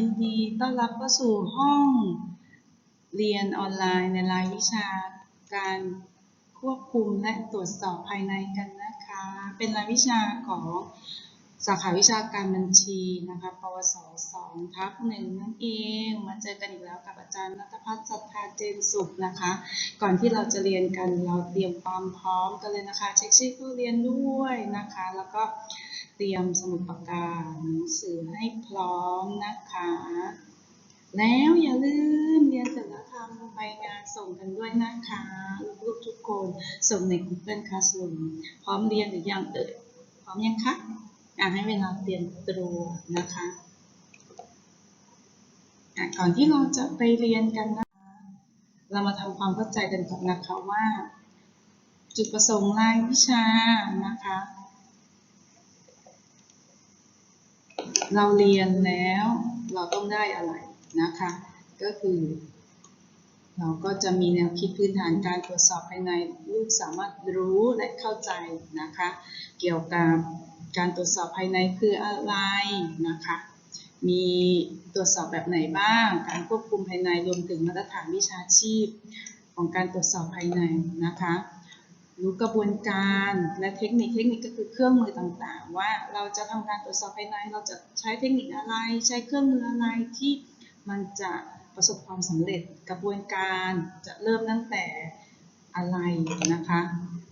ยินดีต้อนรับเข้าสู่ห้องเรียนออนไลน์ในรายวิชาการควบคุมและตรวจสอบภายในกันนะคะ เป็นรายวิชาของสาขาวิชาการบัญชีนะคะปวส2ทับหนึ่งนั่นเอง มาเจอกันอีกแล้วกับอาจารย์นัทพัฒน์สัทธาเจนสุขนะคะ ก่อนที่เราจะเรียนกันเราเตรียมความพร้อมกันเลยนะคะ เช็คชื่อผู้เรียนด้วยนะคะ แล้วก็ เตรียมสมุดปากกาหนังสือให้พร้อมนะคะ แล้วอย่าลืมเรียนเสร็จแล้วทำใบงานส่งกันด้วยนะคะลูกๆทุกคนส่งใน Google Classroom พร้อมเรียนหรือยังเอ่ยพร้อมยังคะอะให้เวลาเตรียมตัวนะคะอะก่อนที่เราจะไปเรียนกันนะคะเรามาทำความเข้าใจกันก่อนนะคะว่า จุดประสงค์รายวิชานะคะ เราเรียนแล้วเราต้องได้อะไรนะคะ ก็คือ เราก็จะมีแนวคิดพื้นฐานการตรวจสอบภายในลูกสามารถรู้และเข้าใจนะคะ เกี่ยวกับการตรวจสอบภายในคืออะไรนะคะมีตรวจสอบแบบไหนบ้าง การควบคุมภายในรวมถึงมาตรฐานวิชาชีพของการตรวจสอบภายในนะคะ รู้กระบวนการและเทคนิคเทคนิคก็คือเครื่องมือต่างๆ ว่าเราจะทำการตรวจสอบภายในเราจะใช้เทคนิคอะไร ใช้เครื่องมืออะไรที่มันจะประสบความสำเร็จกระบวนการจะเริ่มตั้งแต่อะไรนะคะ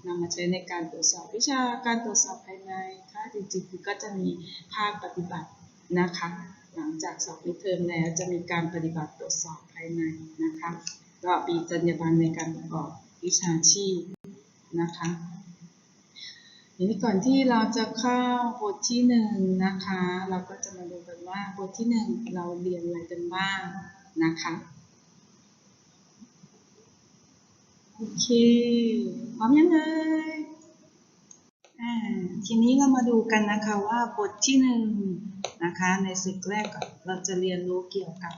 นำมาใช้ในการตรวจสอบวิชาการตรวจสอบภายในถ้าจริงๆคือก็จะมีภาคปฏิบัตินะคะ หลังจากสอบมิเทอมแล้วจะมีการปฏิบัติตรวจสอบภายในนะคะก็มีจรรยาบรรณในการประกอบวิชาชีพ นะคะทีนี้ก่อนที่เราจะเข้าบทที่หนึ่งนะคะ เราก็จะมาดูกันว่าบทที่หนึ่งเราเรียนอะไรกันบ้างนะคะโอเคพร้อมยังเลยอ่าทีนี้เรามาดูกันนะคะว่าบทที่หนึ่งนะคะในศึกแรกก่อนเราจะเรียนรู้เกี่ยวกับ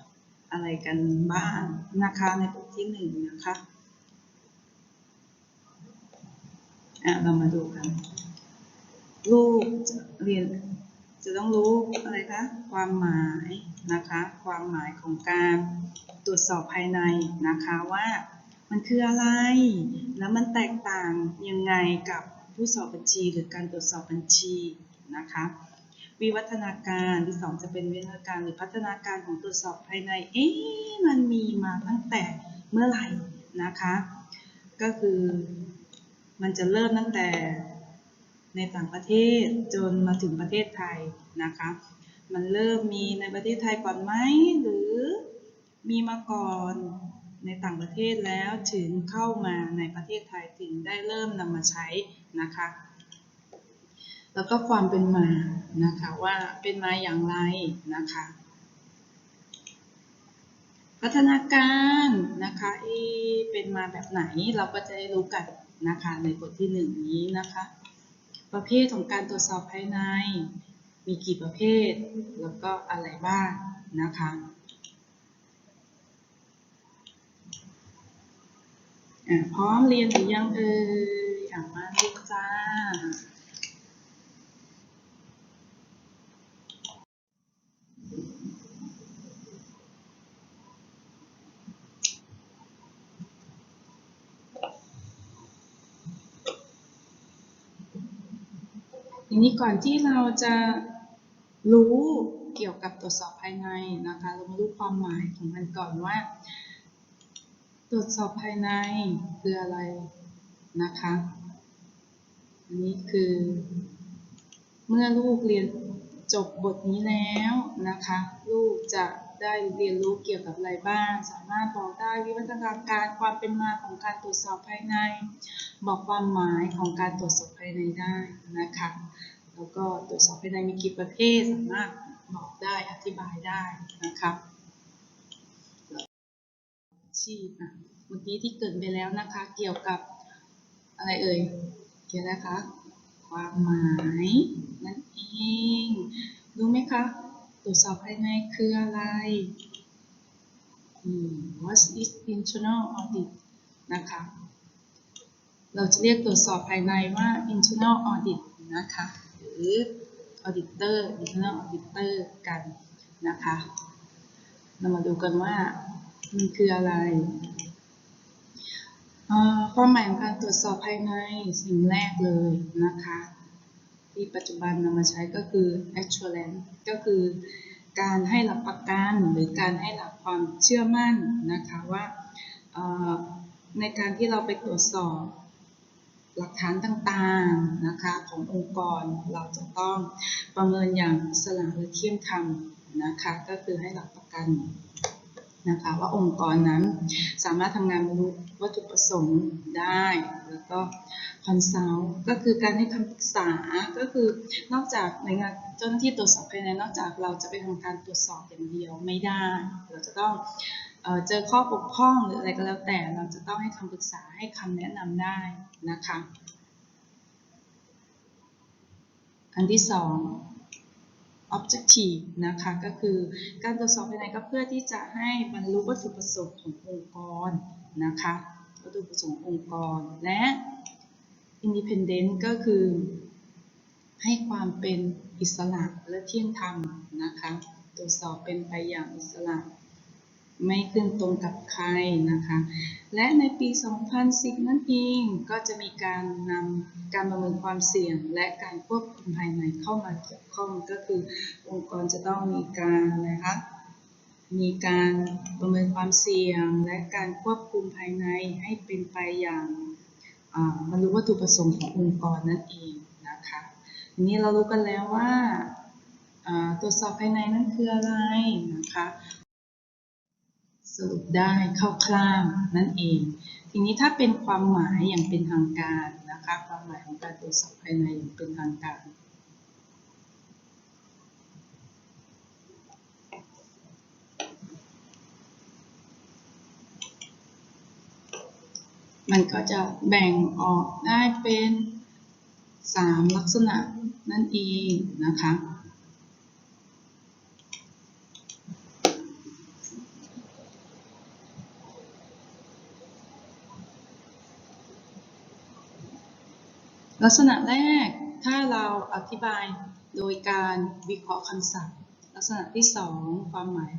อะไรกันบ้างนะคะในบทที่หนึ่งนะคะ อะเรามาดูกัน ลูกจะเรียนจะต้องรู้อะไรคะ ความหมายนะคะ ความหมายของการตรวจสอบภายในนะคะว่ามันคืออะไร แล้วมันแตกต่างยังไงกับผู้สอบบัญชีหรือการตรวจสอบบัญชีนะคะวิวัฒนาการที่สองจะเป็นวิวัฒนาการหรือพัฒนาการของตรวจสอบภายใน เอ๊ะมันมีมาตั้งแต่เมื่อไหร่นะคะ ก็คือ มันจะเริ่มตั้งแต่ในต่างประเทศจนมาถึงประเทศไทยนะคะ มันเริ่มมีในประเทศไทยก่อนไหมหรือมีมาก่อนในต่างประเทศแล้วถึงเข้ามาในประเทศไทยถึงได้เริ่มนำมาใช้นะคะ แล้วก็ความเป็นมานะคะว่าเป็นมาอย่างไรนะคะ พัฒนาการนะคะเป็นมาแบบไหนเราก็จะได้รู้กัน นะคะในบทที่หนึ่งนี้นะคะ ประเภทของการตรวจสอบภายใน มีกี่ประเภท แล้วก็อะไรบ้างนะคะพร้อมเรียนหรือยังเอ่ยอ่ามาเลยจ้า ที นี้ก่อนที่เราจะรู้เกี่ยวกับตรวจสอบภายในนะคะ เรามารู้ความหมายของมันก่อนว่า ตรวจสอบภายในคืออะไรนะคะ อันนี้คือ เมื่อลูกเรียนจบบทนี้แล้วนะคะ ลูกจะ ได้เรียนรู้เกี่ยวกับอะไรบ้าง สามารถบอกได้วิวัฒนาการความเป็นมาของการตรวจสอบภายใน บอกความหมายของการตรวจสอบภายในได้นะคะ แล้วก็ตรวจสอบภายในมีกี่ประเภทสามารถบอกได้อธิบายได้นะคะชีพอะเมื่อกี้ที่เกิดไปแล้วนะคะ เกี่ยวกับอะไรเอ่ย เกี่ยวนะคะ ความหมายนั่นเอง รู้ไหมคะ รวจสอบภายในคืออะไร What is internal audit นะคะ เราจะเรียกตรวจสอบภายในว่า internal audit นะคะ หรือ auditor internal auditor กันนะคะ เรามาดูกันว่ามันคืออะไร ความหมายของการตรวจสอบภายในสิ่งแรกเลยนะคะ ที่ปัจจุบันนำมาใช้ก็คือ assurance ก็คือการให้หลักประกันหรือการให้หลักความเชื่อมั่นนะคะว่าในการที่เราไปตรวจสอบหลักฐานต่างๆนะคะขององค์กรเราจะต้องประเมินอย่างสละและเที่ยงธรรมนะคะก็คือให้หลักประกัน นะคะว่าองค์กรนั้นสามารถทำงานบรรลุวัตถุประสงค์ได้ แล้วก็คอนซัลท์ก็คือการให้คำปรึกษาก็คือนอกจากในงานเจ้าหน้าที่ตรวจสอบภายในนอกจากเราจะไปทำการตรวจสอบอย่างเดียวไม่ได้ เราจะต้องเออเจอข้อบกพร่องหรืออะไรก็แล้วแต่เราจะต้องให้คำปรึกษาให้คำแนะนำได้นะคะ อันที่สอง objective นะคะก็คือการตรวจสอบภายในก็เพื่อที่จะให้บรรลุวัตถุประสงค์ขององค์กรนะคะวัตถุประสงค์องค์กรและ independent ก็คือให้ความเป็นอิสระและเที่ยงธรรมนะคะตรวจสอบเป็นไปอย่างอิสระ ไม่ขึ้นตรงกับใครนะคะ และในปี 2010 นั่นเองก็จะมีการนำการประเมินความเสี่ยง และการควบคุมภายในเข้ามาเกี่ยวข้องก็คือองค์กรจะต้องมีการนะคะมีการประเมินความเสี่ยง และการควบคุมภายในให้เป็นไปอย่างอ่าบรรลุวัตถุประสงค์ขององค์กรนั่นเองนะคะทีนี้เรารู้กันแล้วว่าอ่าตรวจสอบภายในนั่นคืออะไรนะคะ สรุปได้คร่าวๆนั่นเอง ทีนี้ถ้าเป็นความหมายอย่างเป็นทางการนะคะความหมายของการตรวจสอบภายในอย่างเป็นทางการมันก็จะแบ่งออกได้เป็น 3 ลักษณะนั่นเองนะคะ ลักษณะแรกถ้าเราอธิบายโดยการวิเคราะห์คำศัพท์ ลักษณะที่ 2 ความหมาย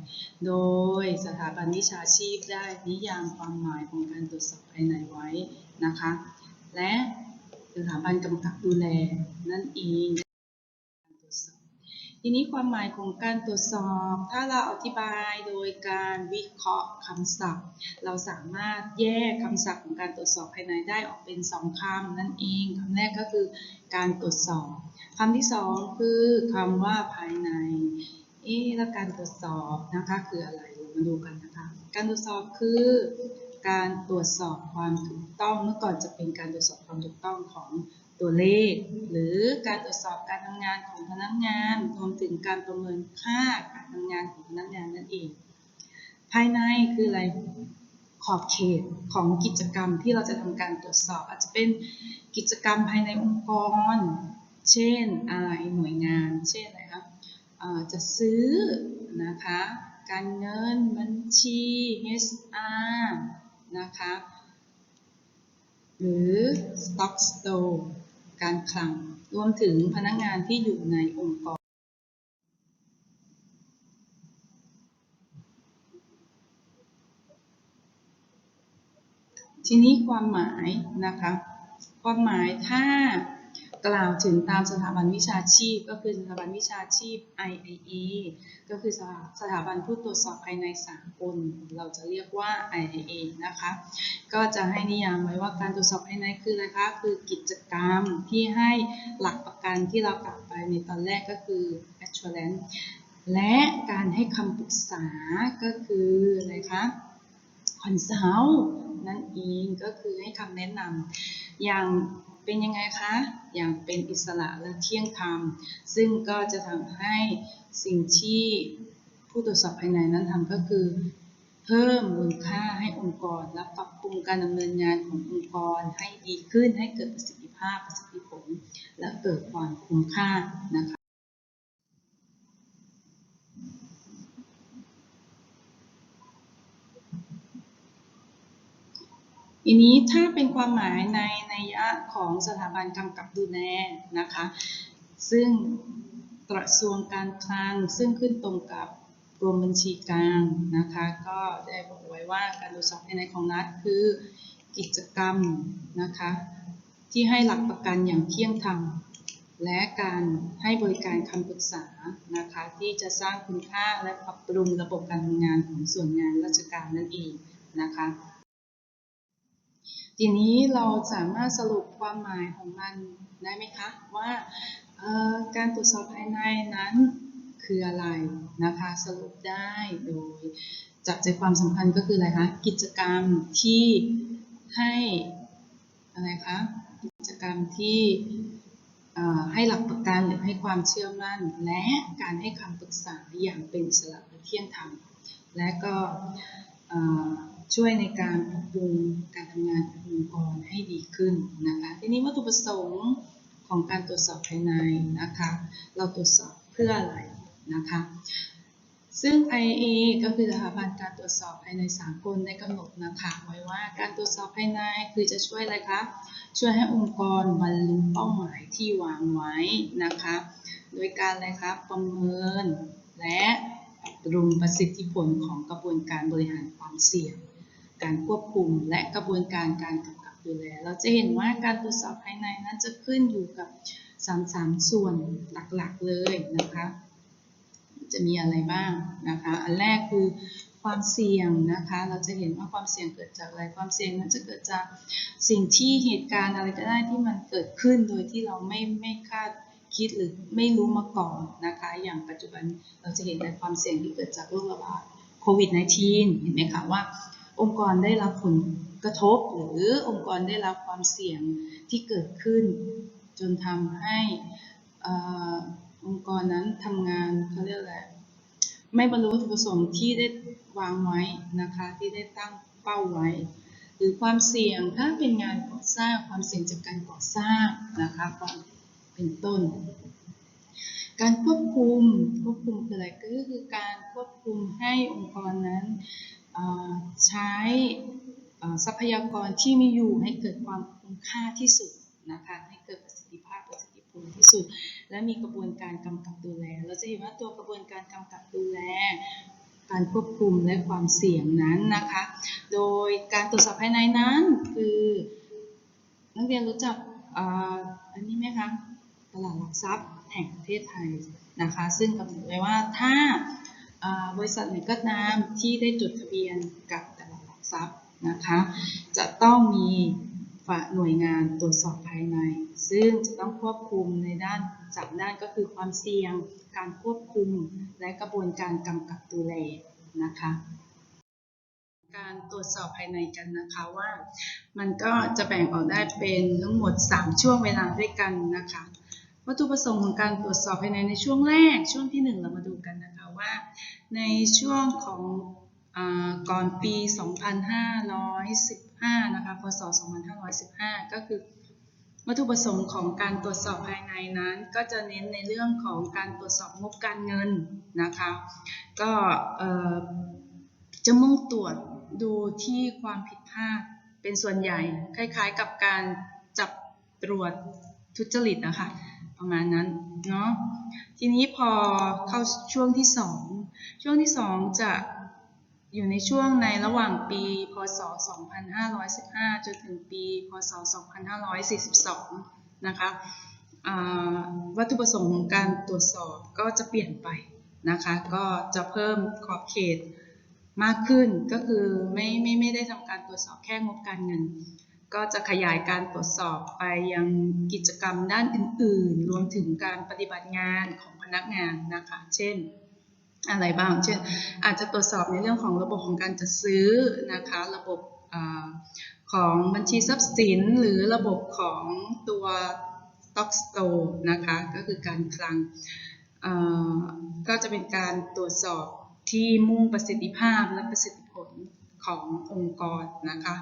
โดยสถาบันวิชาชีพได้นิยามความหมายของการตรวจสอบภายในไว้นะคะ และสถาบันกำกับดูแลนั่นเองการตรวจสอบ ทีนี้ความหมายของการตรวจสอบ ถ้าเราอธิบายโดยการวิเคราะห์คำศัพท์ เราสามารถแยกคำศัพท์ของการตรวจสอบภายในได้ออกเป็นสองคำนั่นเองคำแรกก็คือการตรวจสอบคำที่สองคือคำว่าภายใน เอ๊แล้วการตรวจสอบนะคะคืออะไรมาดูกันนะคะ การตรวจสอบคือการตรวจสอบความถูกต้องเมื่อก่อนจะเป็นการตรวจสอบความถูกต้องของ ตัวเลข หรือการตรวจสอบการทำงานของพนักงานรวมถึงการประเมินค่าการทำงานของพนักงานนั่นเอง ภายในคืออะไรขอบเขตของกิจกรรมที่เราจะทำการตรวจสอบ อาจจะเป็นกิจกรรมภายในองค์กร เช่นอะไรหน่วยงาน เช่นอะไรครับจะซื้อนะคะการเงินบัญชี HR นะคะ หรือ stock store การคลัง รวมถึงพนักงานที่อยู่ในองค์กรทีนี้ความหมายนะคะ ความหมายถ้า กล่าวถึงตามสถาบันวิชาชีพ ก็คือสถาบันวิชาชีพ IIA ก็คือสถาสถาบันผู้ตรวจสอบภายในสากลเราจะเรียกว่า IIA นะคะ ก็จะให้นิยามไว้ว่าการตรวจสอบภายในคืออะไรคะคือกิจกรรมที่ให้หลักประกันที่เรากล่าวไปในตอนแรกก็คือ assurance และการให้คำปรึกษาก็คืออะไรคะคอนซัลท์นั่นเองก็คือให้คำแนะนำอย่าง เป็นยังไงคะ อย่างเป็นอิสระและเที่ยงธรรม ซึ่งก็จะทำให้สิ่งที่ผู้ตรวจสอบภายในนั้นทำก็คือ เพิ่มมูลค่าให้องค์กร และปรับปรุงการดำเนินงานขององค์กรให้ดีขึ้นให้เกิดประสิทธิภาพประสิทธิผล และเกิดความคุ้มค่านะคะ ทีนี้ถ้าเป็นความหมายในนัยยะของสถาบันกำกับดูแลนะคะ ซึ่งกระทรวงการคลังซึ่งขึ้นตรงกับกรมบัญชีกลางนะคะ ก็ได้บอกไว้ว่าการตรวจสอบภายในของรัฐคือกิจกรรมนะคะ ที่ให้หลักประกันอย่างเที่ยงธรรมและการให้บริการคำปรึกษานะคะ ที่จะสร้างคุณค่าและปรับปรุงระบบการทำงานของส่วนงานราชการนั่นเองนะคะ ทีนี้เราสามารถสรุปความหมายของมันได้ไหมคะ ว่าการตรวจสอบภายในนั้นคืออะไรนะคะสรุปได้โดยจับใจความสำคัญก็คืออะไรคะกิจกรรมที่ให้อะไรคะกิจกรรมที่ให้หลักประกันหรือให้ความเชื่อมั่น และการให้คำปรึกษาอย่างเป็นสละเที่ยงธรรมและก็ ช่วยในการปรับปรุงการทำงานขององค์กรให้ดีขึ้นนะคะทีนี้วัตถุประสงค์ของการตรวจสอบภายในนะคะ เราตรวจสอบเพื่ออะไรนะคะ ซึ่ง IAE ก็คือสถาบันการตรวจสอบภายในสากลได้กำหนดนะคะไว้ว่าการตรวจสอบภายในคือจะช่วยอะไรคะช่วยให้องค์กรบรรลุเป้าหมายที่วางไว้นะคะ โดยการอะไรครับประเมินและปรับปรุงประสิทธิผลของกระบวนการบริหารความเสี่ยง การควบคุมและกระบวนการการกำกับดูแล เราจะเห็นว่าการตรวจสอบภายในนั้นจะขึ้นอยู่กับสามสามส่วนหลักๆเลยนะคะ จะมีอะไรบ้างนะคะ อันแรกคือความเสี่ยงนะคะ เราจะเห็นว่าความเสี่ยงเกิดจากอะไร ความเสี่ยงนั้นจะเกิดจากสิ่งที่เหตุการณ์อะไรก็ได้ที่มันเกิดขึ้นโดยที่เราไม่ไม่คาดคิดหรือไม่รู้มาก่อนนะคะ อย่างปัจจุบันเราจะเห็นในความเสี่ยงที่เกิดจากโรคระบาดโควิด -19 เห็นไหมคะว่า องค์กรได้รับผลกระทบ หรือองค์กรได้รับความเสี่ยงที่เกิดขึ้น จนทำให้อองค์กรนั้นทำงานเขาเรียกอะไรไม่บรรลุวัตถุประสงค์ที่ได้วางไว้นะคะที่ได้ตั้งเป้าไว้ หรือความเสี่ยงถ้าเป็นงานก่อสร้างความเสี่ยงจากการก่อสร้างนะคะความเป็นต้น การควบคุมควบคุมคืออะไรก็คือการควบคุมให้องค์กรนั้น ใช้ทรัพยากรที่มีอยู่ให้เกิดความคุ้มค่าที่สุดนะคะให้เกิดประสิทธิภาพประสิทธิผลที่สุด และมีกระบวนการกำกับดูแล เราจะเห็นว่าตัวกระบวนการกำกับดูแล การควบคุมและความเสี่ยงนั้นนะคะ โดยการตรวจสอบภายในนั้นคือนักเรียนรู้จักอ,อันนี้ไหมคะตลาดหลักทรัพย์แห่งประเทศไทยนะคะ ซึ่งกำหนดไว้ว่าถ้า บริษัทไหนก็ตามที่ได้จดทะเบียนกับตลาดหลักทรัพย์นะคะ จะต้องมีฝ่ายหน่วยงานตรวจสอบภายใน ซึ่งจะต้องควบคุมในด้านสามด้านก็คือความเสี่ยง การควบคุม และกระบวนการกำกับดูแลนะคะ การตรวจสอบภายในกันนะคะว่า มันก็จะแบ่งออกได้เป็นทั้งหมด 3 ช่วงเวลาด้วยกันนะคะ วัตถุประสงค์ของการตรวจสอบภายในในช่วงแรกช่วงที่ 1 เรามาดูกันนะคะว่า ในช่วงของอก่อนปี 2515 นะคะ พศ 2515 ก็คือวัตถุประสงค์ของการตรวจสอบภายในนั้น ก็จะเน้นในเรื่องของการตรวจสอบงบการเงินนะคะ ก็จะมุ่งตรวจดูที่ความผิดพลาดเป็นส่วนใหญ่ คล้ายๆกับการจับตรวจทุจริตนะคะ ประมาณนั้นเนาะทีนี้พอเข้าช่วงที่สองช่วงที่สองจะอยู่ในช่วงในระหว่างปีพศ 2515 จนถึงปี พศ 2542 นะคะวัตถุประสงค์ของการตรวจสอบก็จะเปลี่ยนไปนะคะ ก็จะเพิ่มขอบเขตมากขึ้นก็คือไม่ไม่ไม่ได้ทำการตรวจสอบแค่งบการเงิน ก็จะขยายการตรวจสอบไปยังกิจกรรมด้านอื่น ๆ รวมถึงการปฏิบัติงานของพนักงานนะคะ เช่น อะไรบ้าง เช่น อาจจะตรวจสอบในเรื่องของระบบของการจัดซื้อนะคะ ระบบอของบัญชีทรัพย์สิน หรือระบบของตัว stock store นะคะ ก็คือการคลัง ก็จะเป็นการตรวจสอบที่มุ่งประสิทธิภาพและประสิทธิผลขององค์กรนะคะ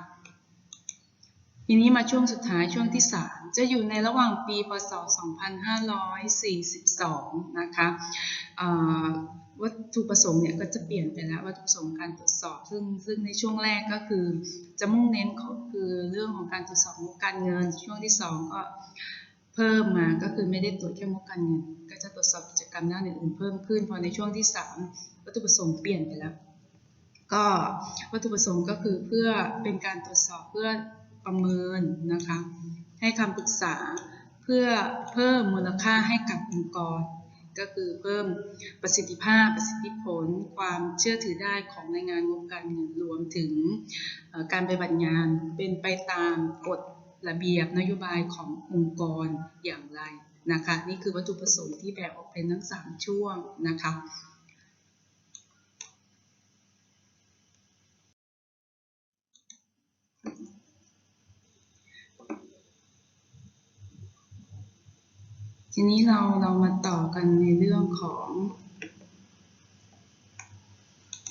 ทีนี้มาช่วงสุดท้ายช่วงที่ 3 จะอยู่ในระหว่างปีพศ 2542 นะคะวัตถุประสงค์เนี่ยก็จะเปลี่ยนไปแล้ววัตถุประสงค์การตรวจสอบ ซึ่งซึ่งในช่วงแรกก็คือจะมุ่งเน้นคือเรื่องของการตรวจสอบงบการเงิน ช่วงที่ 2 ก็เพิ่มมาก็คือไม่ได้ตรวจแค่งบการเงิน ก็จะตรวจสอบกิจกรรมด้านอื่นๆเพิ่มขึ้นพอในช่วงที่ 3 วัตถุประสงค์เปลี่ยนไปแล้ว ก็วัตถุประสงค์ก็คือเพื่อเป็นการตรวจสอบเพื่อ ประเมินนะคะ ให้คำปรึกษาเพื่อเพิ่มมูลค่าให้กับองค์กร ก็คือเพิ่มประสิทธิภาพ ประสิทธิผล ความเชื่อถือได้ของรายงานงบการเงินรวมถึงการปฏิบัติงานเป็นไปตามกฎระเบียบนโยบายขององค์กรอย่างไรนะคะ นี่คือวัตถุประสงค์ที่แบ่งออกเป็นทั้ง 3 ช่วงนะคะ ทีนี้เราเรามาต่อกันในเรื่องของ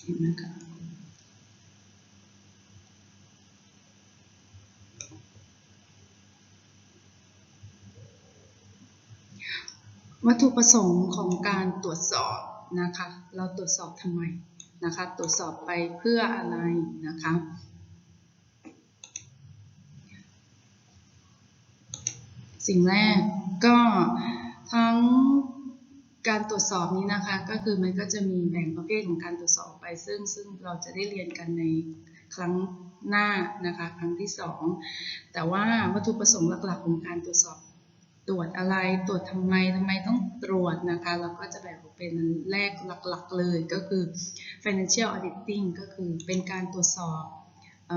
เห็นไหมคะวัตถุประสงค์ของการตรวจสอบนะคะ เราตรวจสอบทำไมนะคะ ตรวจสอบไปเพื่ออะไรนะคะ สิ่งแรกก็ ทั้งการตรวจสอบนี้นะคะ ก็คือมันก็จะมีแบ่งประเภทของการตรวจสอบไป ซึ่งซึ่งเราจะได้เรียนกันในครั้งหน้านะคะ ครั้งที่สองแต่ว่าวัตถุประสงค์หลักๆของการตรวจสอบตรวจอะไรตรวจทำไมทำไมต้องตรวจนะคะเราก็จะแบ่งออกเป็นแรกหลักๆเลยก็คือ financial auditing ก็คือเป็นการตรวจสอบอ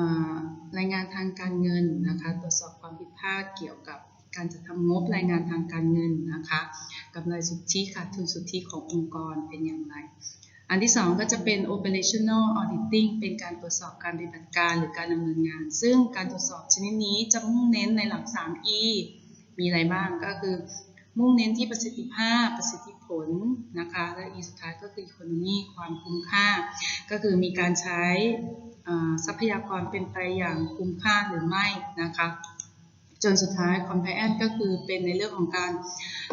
รายงานทางการเงินนะคะ ตรวจสอบความผิดพลาดเกี่ยวกับ การจัดทำงบรายงานทางการเงินนะคะกำไรสุทธิขาดทุนสุทธิขององค์กรเป็นอย่างไร อันที่สองก็จะเป็น operational auditing เป็นการตรวจสอบการปฏิบัติการหรือการดำเนินงาน ซึ่งการตรวจสอบชนิดนี้จะมุ่งเน้นในหลัก 3E มีอะไรบ้างก็คือ มุ่งเน้นที่ประสิทธิภาพ ประสิทธิผลนะคะและ E สุดท้ายก็คือ economy ความคุ้มค่า ก็คือมีการใช้ทรัพยากรเป็นไปอย่างคุ้มค่าหรือไม่นะคะ จนสุดท้าย compliance ก็คือเป็นในเรื่องของการ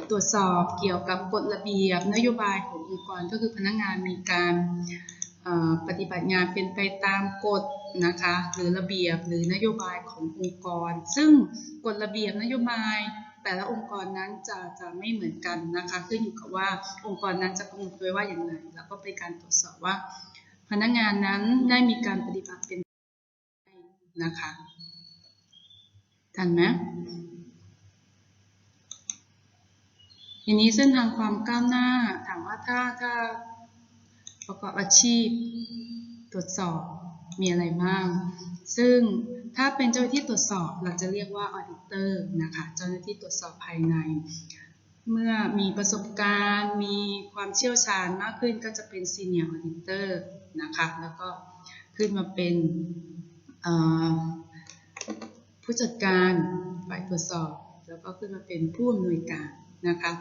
ตรวจสอบเกี่ยวกับกฎระเบียบ นโยบายขององค์กรก็คือพนักงานมีการปฏิบัติงานเป็นไปตามกฎนะคะหรือระเบียบหรือนโยบายขององค์กร ซึ่งกฎระเบียบนโยบายแต่ละองค์กรนั้นจะจะไม่เหมือนกันนะคะขึ้นอยู่กับว่าองค์กรนั้นจะกำหนดไว้ว่าอย่างไรแล้วก็เป็นการตรวจสอบว่า พนักงานนั้นได้มีการปฏิบัติเป็นนะคะ ทันไหมทีนี้เส้นทางความก้าวหน้าถามว่าถ้าถ้าประกอบอาชีพ ตรวจสอบมีอะไรบ้าง ซึ่งถ้าเป็นเจ้าหน้าที่ตรวจสอบเราจะเรียกว่า auditor นะคะ เจ้าหน้าที่ตรวจสอบภายใน เมื่อมีประสบการณ์มีความเชี่ยวชาญมากขึ้นก็จะเป็น senior auditor นะคะ แล้วก็ขึ้นมาเป็น ผู้จัดการฝ่ายตรวจสอบ แล้วก็ขึ้นมาเป็นผู้อำนวยการนะคะ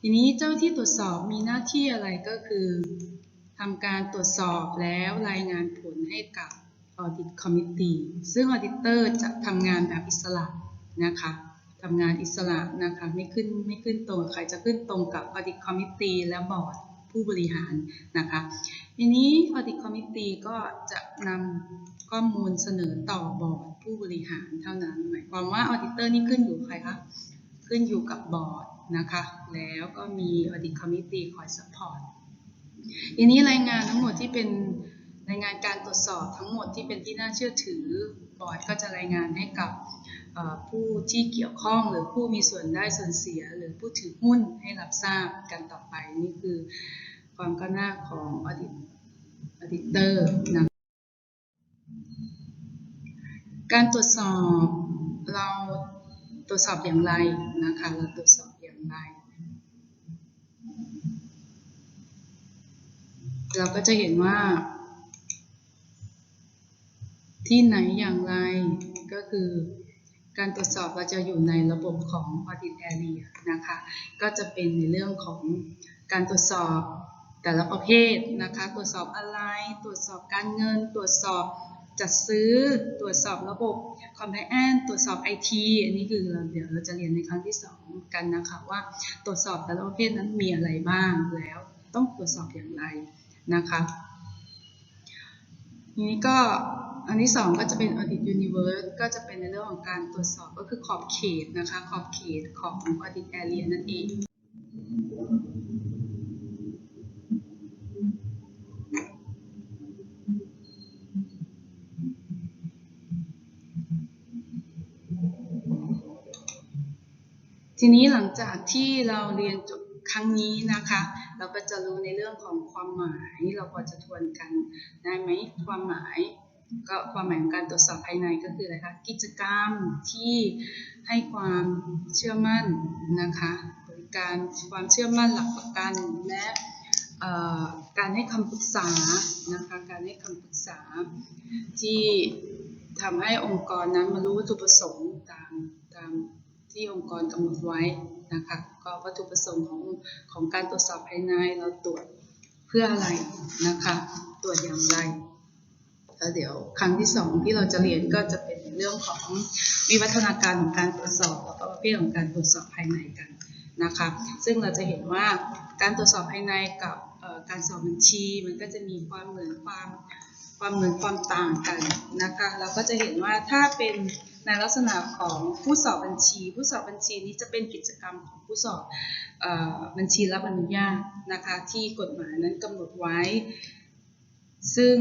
ทีนี้เจ้าที่ตรวจสอบมีหน้าที่อะไรก็คือทำการตรวจสอบแล้วรายงานผลให้กับ Audit Committee ซึ่ง Auditor จะทำงานแบบอิสระนะคะทำงานอิสระนะคะไม่ขึ้นไม่ขึ้นตรงกับใครจะขึ้นตรงกับ Audit Committee และบอร์ดผู้บริหารนะคะทีนี้ Audit Committee ก็จะนำข้อมูลเสนอต่อบอร์ด ผู้บริหารเท่านั้น หมายความว่า Auditor นี่ขึ้นอยู่ใครคะ ขึ้นอยู่กับบอร์ดนะคะ แล้วก็มี Audit Committee คอย support ทีนี้รายงานทั้งหมดที่เป็นรายงานการตรวจสอบทั้งหมดที่เป็นที่น่าเชื่อถือบอร์ดก็จะรายงานให้กับผู้ที่เกี่ยวข้องหรือผู้มีส่วนได้ส่วนเสีย หรือผู้ถือหุ้นให้รับทราบกันต่อไปนี่คือความก้าวหน้าของ Audit Auditor นะ การตรวจสอบเราตรวจสอบอย่างไรนะคะ เราตรวจสอบอย่างไร เราก็จะเห็นว่า ที่ไหนอย่างไรก็คือการตรวจสอบเราจะอยู่ในระบบของ Audit Area นะคะ ก็จะเป็นในเรื่องของการตรวจสอบแต่ละประเภทนะคะ ตรวจสอบอะไร ตรวจสอบการเงิน ตรวจสอบ จัดซื้อตรวจสอบระบบ Compliance ตรวจสอบ IT อันนี้คือเราเดี๋ยวเราจะเรียนในครั้งที่สองกันนะคะว่าตรวจสอบแต่ละประเภทนั้นมีอะไรบ้างแล้วต้องตรวจสอบอย่างไรนะคะทีนี้ก็อันที่สองก็จะเป็น audit universe ก็จะเป็นในเรื่องของการตรวจสอบก็คือขอบเขตนะคะขอบเขตของ audit area นั่นเอง ทีนี้หลังจากที่เราเรียนจบครั้งนี้นะคะ เราก็จะรู้ในเรื่องของความหมายเราพอจะทวนกันได้ไหมความหมายก็ความหมายของการตรวจสอบภายในก็คืออะไรคะกิจกรรมที่ให้ความเชื่อมั่นนะคะบริการความเชื่อมั่นหลักประกันและการให้คำปรึกษานะคะการให้คำปรึกษา ที่ทำให้องค์กรนั้นมารู้วัตถุประสงค์ตามตาม ที่องค์กรกำหนดไว้นะคะก็วัตถุประสงค์ของของการตรวจสอบภายในเราตรวจเพื่ออะไรนะคะตรวจอย่างไรแล้วเดี๋ยวครั้งที่สองที่เราจะเรียนก็จะเป็นเรื่องของวิวัฒนาการของการตรวจสอบแล้วก็ประเภทของการตรวจสอบภายในกันนะคะซึ่งเราจะเห็นว่าการตรวจสอบภายในกับการสอบบัญชีมันก็จะมีความเหมือนความความเหมือนความต่างกันนะคะเราก็จะเห็นว่าถ้าเป็น ในลักษณะของผู้สอบบัญชี ผู้สอบบัญชีนี้จะเป็นกิจกรรมของผู้สอบออบัญชีรับอนุญาตนะคะที่กฎหมายนั้นกำหนดไว้ ซึ่ง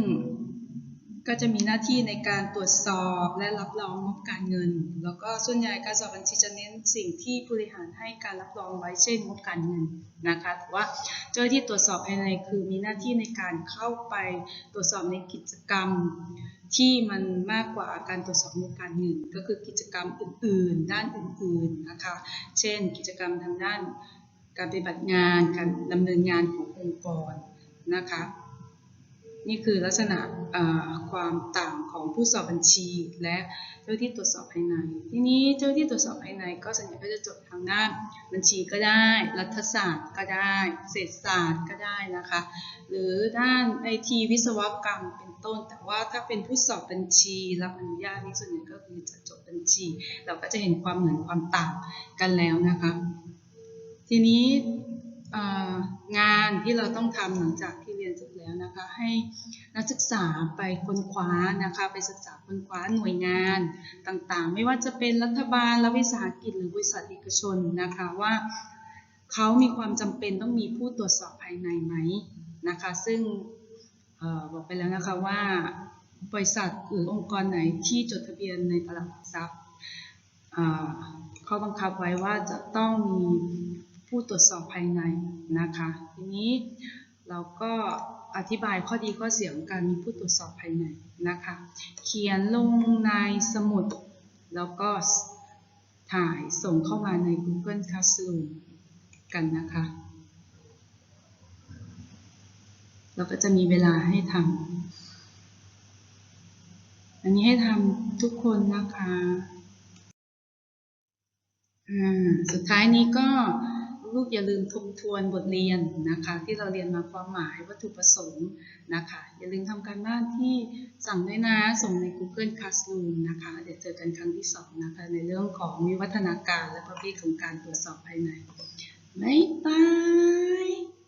ก็จะมีหน้าที่ในการตรวจสอบและรับรองงบการเงิน แล้วก็ส่วนใหญ่การสอบบัญชีจะเน้นสิ่งที่ผู้บริหารให้การรับรองไว้เช่นงบการเงินนะคะแต่ว่าเจ้าหน้าที่ตรวจสอบภายในคือมีหน้าที่ในการเข้าไปตรวจสอบในกิจกรรม ที่มันมากกว่าการตรวจสอบงบการเงินก็คือกิจกรรมอื่นๆ ด้านอื่นๆนะคะเช่น กิจกรรมทางด้านการปฏิบัติงานการดำเนินงานขององค์กรนะคะ นี่คือลักษณะความต่างของผู้สอบบัญชี และเจ้าที่ตรวจสอบภายใน ทีนี้เจ้าที่ตรวจสอบภายใน ก็ส่วนใหญ่ก็จะจบทางด้านบัญชีก็ได้ รัฐศาสตร์ก็ได้ เศรษฐศาสตร์ก็ได้นะคะ หรือด้านไอทีวิศวกรรมเป็นต้น แต่ว่าถ้าเป็นผู้สอบบัญชีรับอนุญาตนี่ส่วนใหญ่ก็คือจะจบบัญชี เราก็จะเห็นความเหมือนความต่างกันแล้วนะคะ ทีนี้งานที่เราต้องทำหลังจากที่ แล้วนะคะให้นักศึกษาไปค้นคว้านะคะไปศึกษาค้นคว้าหน่วยงานต่างๆ ไม่ว่าจะเป็นรัฐบาลรัฐวิสาหกิจหรือบริษัทเอกชนนะคะว่าเขามีความจำเป็นต้องมีผู้ตรวจสอบภายในไหมนะคะซึ่งออบอกไปแล้วนะคะว่าบริษัทหรือองค์กรไหนที่จดทะเบียนในตลาดหลักทรัพย์อ่าบังคับไว้ว่าจะต้องมีผู้ตรวจสอบภายในนะคะ ทีนี้เราก็ อธิบายข้อดีข้อเสียของการมีผู้ตรวจสอบภายในนะคะ เขียนลงในสมุด แล้วก็ถ่ายส่งเข้ามาใน Google Classroom กันนะคะ เราก็จะมีเวลาให้ทำ อันนี้ให้ทำทุกคนนะคะ อ่า สุดท้ายนี้ก็ ลูกอย่าลืมทบทวนบทเรียนนะคะที่เราเรียนมาความหมายวัตถุประสงค์นะคะอย่าลืมทำการบ้านที่สั่งด้วยนะส่งใน Google Classroom นะคะเดี๋ยวเจอกันครั้งที่สองนะคะในเรื่องของวิวัฒนาการและประเภทของการตรวจสอบภายในบ๊ายบาย